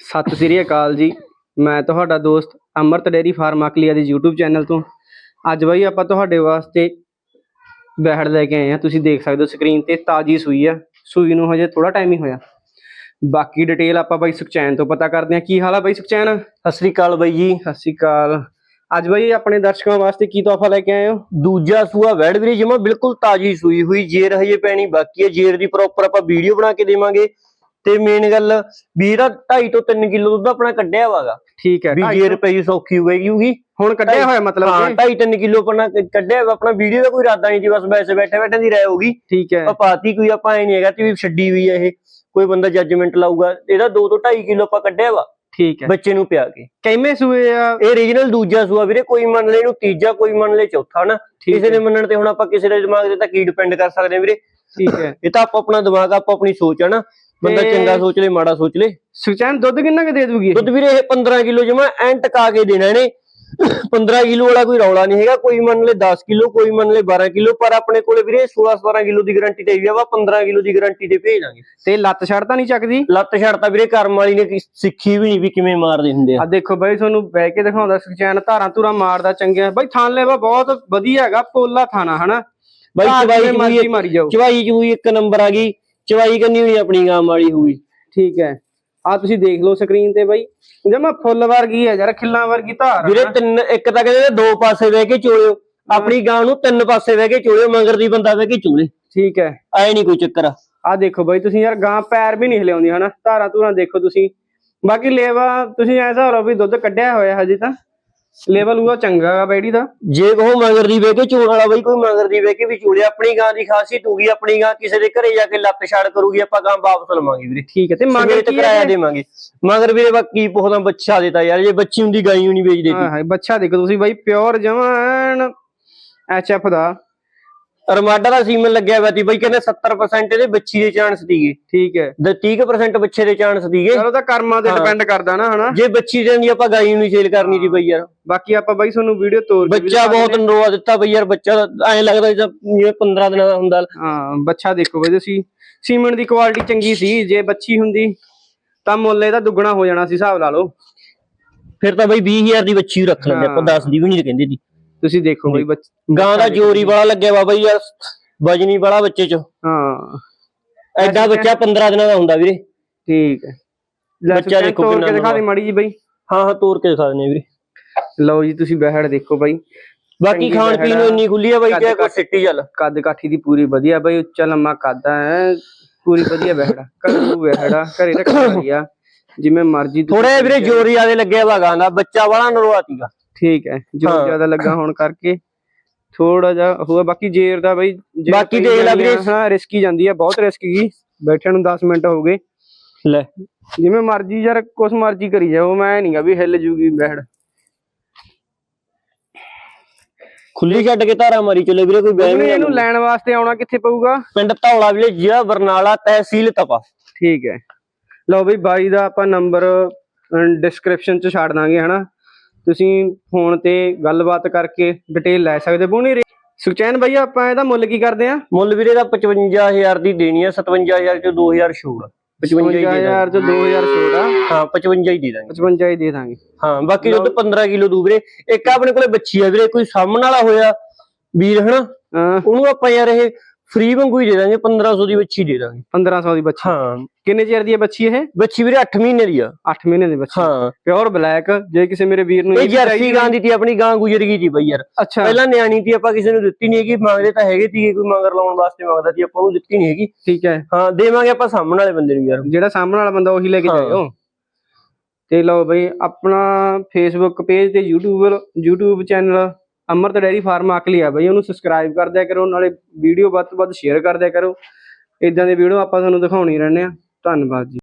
ਸਤਿ ਸ੍ਰੀ ਅਕਾਲ ਜੀ। ਮੈਂ ਤੁਹਾਡਾ ਦੋਸਤ ਅਮਰਤ ਡੇਰੀ ਫਾਰਮ ਅਕਲੀਆ ਦੇ YouTube ਚੈਨਲ ਤੋਂ। ਅੱਜ ਬਾਈ ਆਪਾਂ ਤੁਹਾਡੇ ਵਾਸਤੇ ਬੈਹੜ ਲੈ ਕੇ ਆਏ ਆ ਤੁਸੀਂ ਦੇਖ ਸਕਦੇ ਹੋ ਸਕਰੀਨ ਤੇ ਤਾਜੀ ਸੂਈ ਆ। ਸੂਈ ਨੂੰ ਹਜੇ ਥੋੜਾ ਟਾਈਮ ਹੀ ਹੋਇਆ। ਬਾਕੀ ਡਿਟੇਲ ਆਪਾਂ ਬਾਈ ਸੁਖਚੈਨ ਤੋਂ ਪਤਾ ਕਰਦੇ ਆ ਕੀ ਹਾਲ ਆ ਬਾਈ ਸੁਖਚੈਨ? ਸਤਿ ਸ੍ਰੀ ਅਕਾਲ ਬਾਈ ਜੀ। ਸਤਿ ਸ੍ਰੀ ਅਕਾਲ। ਅੱਜ ਬਾਈ ਆਪਣੇ ਦਰਸ਼ਕਾਂ ਵਾਸਤੇ ਕੀ ਤੋਹਫਾ ਲੈ ਕੇ ਆਏ ਹੋ? ਦੂਜਾ ਸੂਆ ਵੈੜ ਵੀਰੇ ਜਮਾ ਬਿਲਕੁਲ ਤਾਜੀ ਸੂਈ ਹੋਈ। ਜੇਰ ਹਜੇ ਪੈਣੀ ਬਾਕੀ ਹੈ ਜੇਰ ਦੀ ਪ੍ਰੋਪਰ ਆਪਾਂ ਵੀਡੀਓ ਬਣਾ ਕੇ ਦੇਵਾਂਗੇ। ਤੇ ਮੇਨ ਗੱਲ ਵੀਰਾ 2.5 ਤੋਂ 3 ਕਿਲੋ ਦੁੱਧ ਆਪਣਾ ਕੱਢਿਆ ਵਾਗਾ। ਠੀਕ ਹੈ ਵੀ ਢਾਈ ਜੇਰ ਪਈ ਸੌਖੀ ਹੋਏਗੀ ਹੁਣ ਕੱਢਿਆ ਹੋਇਆ ਮਤਲਬ ਹਾਂ ਕਿ 2.5 3 ਕਿਲੋ ਆਪਣਾ ਕੱਢਿਆ ਵਾ, ਆਪਣਾ ਵੀਡੀਓ ਦਾ ਕੋਈ ਇਰਾਦਾ ਨਹੀਂ ਜੀ ਬਸ ਵੈਸੇ ਬੈਠੇ ਬੈਠੇ ਦੀ ਰਹਿ ਹੋਗੀ ਠੀਕ ਹੈ। ਪਾਤੀ ਕੋਈ ਆਪਾਂ ਐ ਨਹੀਂ ਹੈਗਾ ਕਿ ਵੀ ਛੱਡੀ ਹੋਈ ਹੈ ਇਹ। ਕੋਈ ਬੰਦਾ ਜੱਜਮੈਂਟ ਲਾਊਗਾ। ਇਹਦਾ 2 ਤੋਂ 2.5 ਕਿਲੋ ਆਪਾਂ ਕੱਢਿਆ ਵਾ ਠੀਕ ਹੈ। ਬੱਚੇ ਨੂੰ ਪਿਆ ਕੇ। ਕਿੰਨੇ ਸੂਏ ਆ? ਇਹ ਰੀਜਨਲ ਦੂਜਾ ਸੂਆ ਵੀਰੇ ਕੋਈ ਮੰਨ ਲੈ ਇਹਨੂੰ ਤੀਜਾ ਕੋਈ ਮੰਨ ਲੈ ਚੌਥਾ ਨਾ। ਕਿਸੇ ਨੇ ਮੰਨਣ ਤੇ ਹੁਣ ਆਪਾਂ ਕਿਸੇ ਦੇ ਦਿਮਾਗ ਤੇ ਤਾਂ ਕੀ ਡਿਪੈਂਡ ਕਰ ਸਕਦੇ ਵੀਰੇ। ਠੀਕ ਹੈ। ਇਹ ਤਾਂ ਆਪੋ ਆਪਣਾ ਦਿਮਾਗ ਆਪੋ ਆਪਣੀ ਸੋਚ ਹੈ ਨਾ। ਬੰਦਾ ਤੇ- ਚੰਗਾ ਸੋਚ ਲੇ ਮਾੜਾ ਸੋਚ ਲੇ। ਸੁਖਚੈਨ ਦੁੱਧ ਕਿੰਨਾ ਕੁ ਦੇ ਦੂਗੀ? ਦੁੱਧ ਵੀਰੇ ਇਹ 15 ਕਿਲੋ ਜਮਾ ਐਂ ਟਕਾ ਕੇ ਦੇਣਾ ਇਹਨੇ। 15 ਕਿਲੋ ਵਾਲਾ ਕੋਈ ਰੌਲਾ ਨਹੀਂ ਹੈਗਾ ਕੋਈ ਮੰਨ ਲੈ 10 ਕਿਲੋ ਕੋਈ ਮੰਨ ਲੈ 12 ਕਿਲੋ ਪਰ ਆਪਣੇ ਕੋਲੇ ਵੀਰੇ 16 17 ਕਿਲੋ ਦੀ ਗਾਰੰਟੀ ਤੇ ਵੀ ਆ ਵਾ 15 ਕਿਲੋ ਦੀ ਗਾਰੰਟੀ ਤੇ ਭੇਜ ਦਾਂਗੇ। ਤੇ ਲੱਤ ਛੜ ਤਾਂ ਨਹੀਂ ਚੱਕਦੀ? ਲੱਤ ਛੜਤਾ ਵੀਰੇ ਕਰਮ ਵਾਲੀ ਨੇ ਸਿੱਖੀ ਵੀ ਨਹੀਂ ਵੀ ਕਿਵੇਂ ਮਾਰਦੇ ਹੁੰਦੇ ਆ। ਆ ਦੇਖੋ ਬਾਈ ਤੁਹਾਨੂੰ ਬਹਿ ਕੇ ਦਿਖਾਉਂਦਾ ਸੁਖਚੈਨ ਧਾਰਾਂ ਧੂਰਾਂ ਮਾਰਦਾ ਚੰਗਿਆ। ਬਾਈ ਥਾਨ ਲੈਵਾ ਬਹੁਤ ਵਧੀਆ ਹੈਗਾ ਪੋਲਾ ਥਾਣਾ ਹਨਾ? ਬਾਈ ਚਵਾਈ ਚਵਾਈ ਚਵੂਈ ਇੱਕ ਨੰਬਰ ਆ ਗਈ। ਚਵਾਈ ਕਰਨੀ ਹੋਈ ਆਪਣੀ ਗਾਂ ਵਾਲੀ ਹੋਈ ਠੀਕ ਹੈ। ਆ ਤੁਸੀਂ ਦੇਖ ਲਓ ਸਕਰੀਨ ਤੇ ਬਾਈ। ਜਮਾ ਫੁੱਲ ਵਰਗੀ ਹੈ ਯਾਰ ਖਿੱਲਾਂ ਵਰਗੀ ਧਾਰ ਵੀਰੇ। ਤਿੰਨ ਇੱਕ ਤਾਂ ਕਹਿੰਦੇ ਦੋ ਪਾਸੇ ਬਹਿ ਕੇ ਚੋਲਿਓ। ਆਪਣੀ ਗਾਂ ਨੂੰ ਤਿੰਨ ਪਾਸੇ ਬਹਿ ਕੇ ਚੋਲਿਓ ਮਗਰ ਦੀ ਬੰਦਾ ਬਹਿ ਕੇ ਚੋਲੇ। ਠੀਕ ਹੈ। ਐ ਨਹੀਂ ਕੋਈ ਚੱਕਰ। ਆ ਦੇਖੋ ਬਾਈ ਤੁਸੀਂ ਯਾਰ ਗਾਂ ਪੈਰ ਵੀ ਨਹੀਂ ਹਿਲਾਉਂਦੀ ਹਨਾ? ਧਾਰਾਂ ਧੂਰਾਂ ਦੇਖੋ ਤੁਸੀਂ। ਬਾਕੀ ਲੇਵਾ ਤੁਸੀਂ ਐਸਾ ਹੋ ਲਓ ਵੀ ਦੁੱਧ ਕੱਢਿਆ ਹੋਇਆ ਹਜੇ ਤਾਂ। ਲੈਵਲ ਉਹਦਾ ਚੰਗਾ ਗਾ ਬੈੜੀ ਦਾ। ਜੇ ਕਹੋ ਮਗਰ ਦੀ ਬਹਿ ਕੇ ਚੋਣ ਵਾਲਾ ਬਈ ਕੋਈ ਮਗਰ ਦੀ ਕੇ ਵੀ ਚੋਲੇ ਆਪਣੀ ਗਾਂ ਦੀ ਖਾਸੀਅਤ ਹੋਊਗੀ ਆਪਣੀ ਗਾਂ ਕਿਸੇ ਦੇ ਘਰੇ ਜਾ ਕੇ ਲੱਤ ਛਾੜ ਕਰੂਗੀ ਆਪਾਂ ਗਾਂ ਵਾਪਸ ਲਵਾਂਗੇ ਵੀਰੇ। ਠੀਕ ਹੈ ਤੇ ਮਗਰ ਤੇ ਕਿਰਾਇਆ ਦੇਵਾਂਗੇ। ਮਗਰ ਵੀਰੇ ਬਾਕੀ ਪੁੱਛਦਾ ਬੱਚਾ ਦੇਤਾ ਯਾਰ ਜੇ ਬੱਚੀ ਹੁੰਦੀ ਗਾਈ ਨਹੀਂ ਵੇਚਦੇ ਹਾਂ ਹਾਂ ਬੱਚਾ ਦੇਖੋ ਤੁਸੀਂ ਬਾਈ ਪਿਓਰ ਜਵਾਨ ਐਚਐਫ ਦਾ। ਰਮਾਡਾ ਦਾ ਸੀਮਨ ਲੱਗਿਆ ਹੋਇਆ ਸੀ ਬਈ ਕਹਿੰਦੇ 70% ਇਹਦੇ ਬੱਚੀ ਦੇ ਚਾਂਸ ਸੀਗੇ। ਠੀਕ ਹੈ। ਤੇ 30% ਬੱਚੇ ਦੇ ਚਾਂਸ ਸੀਗੇ। ਚਲੋ ਤਾਂ ਕਰਮਾਂ ਤੇ। ਡਿਪੈਂਡ ਕਰਦਾ ਨਾ ਹਨਾ? ਜੇ ਬੱਚੀ ਜਾਂਦੀ ਆਪਾਂ ਗਾਈ ਨੂੰ ਸੇਲ ਕਰਨੀ ਸੀ ਬਈ ਯਾਰ। ਬਾਕੀ ਆਪਾਂ ਬਾਈ ਤੁਹਾਨੂੰ ਵੀਡੀਓ ਤੋਰ ਕੇ ਬੱਚਾ ਬਹੁਤ ਨਰੋਆ ਦਿੱਤਾ ਬਈ ਯਾਰ ਬੱਚਾ ਐਂ ਲੱਗਦਾ ਜਿਵੇਂ ਜਿਵੇਂ 15 ਦਿਨਾਂ ਦਾ ਹੁੰਦਾ। ਹਾਂ। ਬੱਚਾ ਦੇਖੋ ਬਾਈ ਤੁਸੀਂ ਸੀਮਨ ਦੀ ਕੁਆਲਿਟੀ ਚੰਗੀ ਸੀ ਜੇ ਬੱਚੀ ਹੁੰਦੀ ਤਾਂ ਮੁੱਲ ਇਹਦਾ ਦੁੱਗਣਾ ਹੋ ਜਾਣਾ ਸੀ ਹਿਸਾਬ ਲਾ ਲਓ। ਫਿਰ ਤਾਂ ਬਈ 20000 ਦੀ ਬੱਚੀ ਰੱਖ ਲੈਂਦੇ ਆਪਾਂ ਹਾਂ। 10 ਦੀ ਵੀ ਨਹੀਂ ਕਹਿੰਦੇ ਸੀ ਤੁਸੀਂ ਦੇਖੋ ਬਾਈ ਬੱਚ ਗਾਂ ਦਾ ਜੋਰੀ ਵਾਲਾ ਲੱਗਿਆ ਵਾ ਬਈ ਯਾਰ ਵਜਨੀ ਵਾਲਾ ਬੱਚੇ ਚ। ਹਾਂ। ਐਡਾ ਬੱਚਾ 15 ਦਿਨਾਂ ਦਾ ਹੁੰਦਾ ਵੀਰੇ। ਠੀਕ ਹੈ। ਬੱਚਾ ਦੇਖੋ ਤੋਰ ਕਿੰਨਾ ਕੇ ਦਿਖਾ ਦੇ। ਮਾੜੀ ਜੀ ਬਾਈ। ਹਾਂ ਹਾਂ ਤੋੜ ਕੇ ਦਿਖਾ ਦਿੰਦੇ ਵੀਰੇ। ਲਓ ਜੀ ਤੁਸੀਂ ਬਹਿੜ ਦੇਖੋ ਬਾਈ। ਬਾਕੀ ਖਾਣ ਪੀਣ ਨੂੰ ਆ। ਇੰਨੀ ਖੁੱਲੀ ਆ ਬਈ ਕੱਦ ਕਿ ਕੋਈ ਕੱਦ। ਸਿੱਟੀ ਚੱਲ। ਕੱਦ ਕਾਠੀ ਦੀ ਪੂਰੀ ਵਧੀਆ ਬਾਈ ਉੱਚਾ ਲੰਮਾ ਕੱਦ ਹੈ ਪੂਰੀ ਵਧੀਆ ਬਹਿੜਾ ਘਰੂ ਬਹਿੜਾ ਘਰੇ ਰੱਖਣ ਵਾਲੀ ਆ। ਜਿਵੇਂ ਮਰਜ਼ੀ ਥੋੜਾ ਵੀਰੇ। ਜੋਰੀ ਵਾਲੇ ਲੱਗਿਆ ਵਾ ਗਾਂ ਦਾ ਬੱਚਾ ਵਾਲਾ ਨਰੋਆ ਸੀਗਾ ਠੀਕ ਹੈ ਜੋ ਹਾਂ। ਜ਼ਿਆਦਾ ਲੱਗਾ ਹੋਣ ਕਰਕੇ ਥੋੜਾ ਜਿਹਾ ਹੋਇਆ ਬਾਕੀ ਜੇਰ ਦਾ ਬਾਈ ਜੇਰ ਬਾਕੀ ਪਈ ਦੇਖ ਲੈ ਜਾਂਦੀ ਆ, ਵੀਰੇ। ਹਾਂ ਰਿਸਕੀ ਜਾਂਦੀ ਹੈ ਬਹੁਤ ਰਿਸਕੀ ਗਈ ਬੈਠਣ ਨੂੰ 10 ਮਿੰਟ ਹੋ ਗਏ। ਲੈ। ਜਿਵੇਂ ਮਰਜ਼ੀ ਯਾਰ ਕੁਛ ਮਰਜ਼ੀ ਕਰੀ ਜਾਓ ਮੈਂ ਨਹੀਂਗਾ ਵੀ ਹਿੱਲ ਜੂਗੀ ਬਹਿੜ ਖੁੱਲੀ ਛੱਡ ਕੇ ਧਾਰਾ ਮਾਰੀ ਚਲੇ ਵੀਰੇ ਕੋਈ ਬੈਠ ਉਹਨੇ ਨਹੀਂ ਇਹਨੂੰ ਲੈਣ ਵਾਸਤੇ ਆਉਣਾ ਕਿੱਥੇ ਪਊਗਾ? ਪਿੰਡ ਧੌਲਾ ਵੀਰੇ ਜ਼ਿਲ੍ਹਾ ਬਰਨਾਲਾ ਤਹਿਸੀਲ ਤਪਾ। ਠੀਕ ਹੈ। ਲਓ ਬਈ ਬਾਈ ਦਾ ਆਪਾਂ ਨੰਬਰ ਡਿਸਕ੍ਰਿਪਸ਼ਨ ਚ ਛੱਡ ਦਾਂਗੇ ਹਨਾ? ਤੁਸੀਂ ਫੋਨ ਤੇ ਗੱਲਬਾਤ ਕਰਕੇ ਡਿਟੇਲ ਲੈ ਸਕਦੇ ਬੋਣੀ ਸੁਖਚੈਨ ਬਾਈ ਆਪਾਂ ਇਹਦਾ ਮੁੱਲ ਕੀ ਕਰਦੇ ਆ ਮੁੱਲ ਵੀਰੇ ਦਾ 55000 ਦੀ ਦੇਣੀ ਆ 57000 ਚੋਂ 2000 ਛੋੜ 55 ਹੀ ਦੇ 55000 ਚ 2000 ਛੋੜਾ ਹਾਂ 55 ਹੀ ਦੇ ਦਾਂਗੇ। 55 ਹੀ ਦੇ ਦਾਂਗੇ। ਹਾਂ ਬਾਕੀ ਦੁੱਧ 15 ਕਿਲੋ ਦੂ ਵੀਰੇ। ਇੱਕ ਆਪਣੇ ਕੋਲੇ ਬੱਚੀ ਆ ਵੀਰੇ ਕੋਈ ਸਾਹਮਣ ਵਾਲਾ ਹੋਇਆ ਵੀਰ ਹਨਾ? ਉਹਨੂੰ ਆਪਾਂ ਯਾਰ ਇਹ ਫ੍ਰੀ ਵਾਂਗੂ ਹੀ ਦੇ ਦਾਂਗੇ 1500 ਦੀ ਬੱਚੀ ਦੇ ਦਾਂਗੇ। 1500 ਦੀ ਬੱਚੀ। ਹਾਂ। ਕਿੰਨੇ ਚਿਰ ਦੀ ਹੈ ਬੱਚੀ ਇਹ? ਬੱਚੀ ਵੀਰੇ 8 ਮਹੀਨੇ ਦੀ ਆ। 8 ਮਹੀਨੇ ਦੀ ਬੱਚੀ। ਹਾਂ। ਪਿਓਰ ਬਲੈਕ ਜੇ ਕਿਸੇ ਮੇਰੇ ਵੀਰ ਨੂੰ ਇਹ ਜਰਸੀ ਗਾਂ ਦੀ ਤੀ ਆਪਣੀ ਗਾਂ ਗੁਜ਼ਰ ਗਈ ਸੀ ਬਈ ਯਾਰ। ਅੱਛਾ। ਪਹਿਲਾਂ ਨਿਆਣੀ ਤੀ ਆਪਾਂ ਕਿਸੇ ਨੂੰ ਦਿੱਤੀ ਨਹੀਂ ਹੈਗੀ ਮੰਗਦੇ ਤਾਂ ਹੈਗੇ ਸੀ ਕੋਈ ਮੰਗਰ ਲਾਉਣ ਵਾਸਤੇ ਮੰਗਦਾ ਸੀ ਆਪਾਂ ਨੂੰ ਦਿੱਤੀ ਨਹੀਂ ਹੈਗੀ। ਠੀਕ ਹੈ। ਹਾਂ ਦੇਵਾਂਗੇ ਆਪਾਂ ਸਾਹਮਣ ਵਾਲੇ ਬੰਦੇ ਨੂੰ ਯਾਰ। ਜਿਹੜਾ ਸਾਹਮਣੇ ਵਾਲਾ ਬੰਦਾ ਉਹੀ ਲੈ ਕੇ। ਜਾਇਓ। ਤੇ ਲਓ ਬਈ ਆਪਣਾ ਫੇਸਬੁੱਕ ਪੇਜ ਤੇ YouTube YouTube channel Amrit dairy farm Akli ਆ ਬਈ, ਉਹਨੂੰ ਸਬਸਕ੍ਰਾਈਬ ਕਰ ਦਿਆ ਕਰੋ, ਨਾਲੇ ਵੀਡੀਓ ਵੱਧ ਤੋਂ ਵੱਧ ਸ਼ੇਅਰ ਕਰ ਦਿਆ ਕਰੋ। ਇਦਾਂ ਦੇ ਵੀਡੀਓ ਆਪਾਂ ਤੁਹਾਨੂੰ ਦਿਖਾਉਣੀ ਰਹਿੰਦੇ ਆ ਧੰਨਵਾਦ ਜੀ।